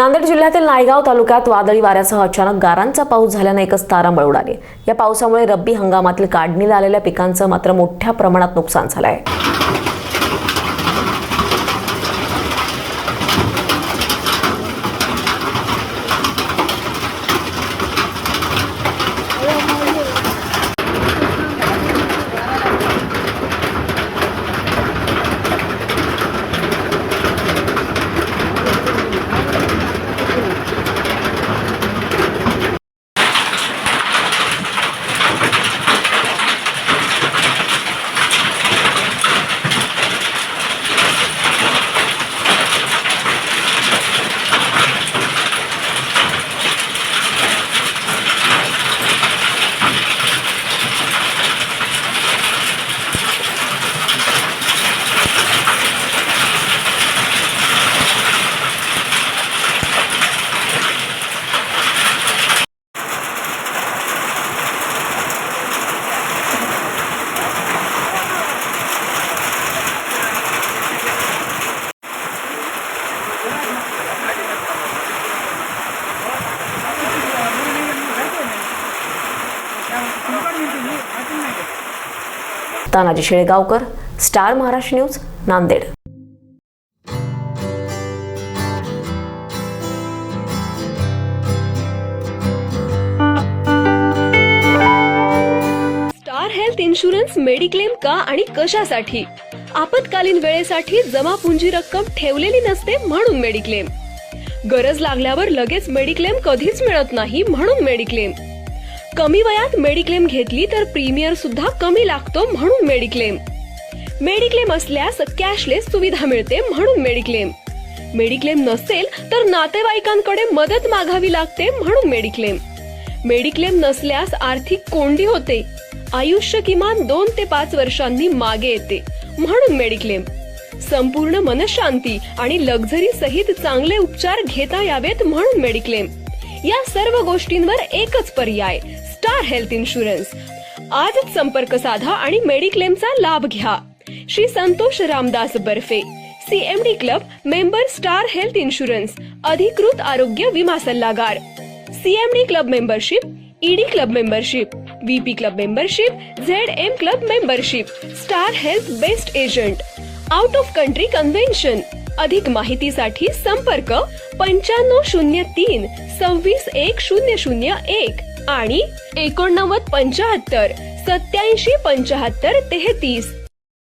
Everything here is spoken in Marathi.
नांदेड जिल्ह्यातील नायगाव तालुक्यात वादळी वाऱ्यासह अचानक गारांचा पाऊस झाल्याने एकच तारांबळ उडाली या पावसामुळे रब्बी हंगामातील काढणीला आलेल्या पिकांचं मात्र मोठ्या प्रमाणात नुकसान झालं आहे Tanaji Shelgaonkar star Maharashtra news Nanded. Star health insurance mediclaim का आणि कशासाठी? आपत्कालीन वेळेसाठी जमा पुंजी रक्कम ठेवलेली नसते म्हणून मेडिक्लेम. गरज लागल्यावर लगेच मेडिक्लेम कधीच मिळत नाही म्हणून मेडिक्लेम. कमी वयात मेडिक्लेम घेतली तर प्रीमियर सुद्धा कमी लागतो म्हणून मेडिक्लेम मेडिक्लेम असल्यास कॅशलेस सुविधा मिळते म्हणून मेडिक्लेम मेडिक्लेम नसेल तर नातेवाईकांकडे मदत मागावी लागते म्हणून मेडिक्लेम मेडिक्लेम नसल्यास आर्थिक कोंडी होते. आयुष्य किमान दोन ते पाच वर्षांनी मागे येते म्हणून मेडिक्लेम संपूर्ण मनशांती आणि लक्झरी सहित चांगले उपचार घेता यावेत म्हणून मेडिक्लेम या सर्व गोष्टींवर एकच पर्याय स्टार हेल्थ इन्शुरन्स आजच संपर्क साधा आणि मेडिक्लेमचा लाभ घ्या. Shri Santosh Ramdas Barfe CMD club member star health insurance अधिकृत आरोग्य विमा सल्लागार. CMD club membership ED club membership VP club membership Z M club membership star health best agent out of country convention अधिक माहितीसाठी संपर्क पंच्याण्णव शून्य तीन सव्वीस एक शून्य शून्य एक आणि एकोणनव्वद पंचाहत्तर सत्याऐंशी पंचाहत्तर तेहतीस.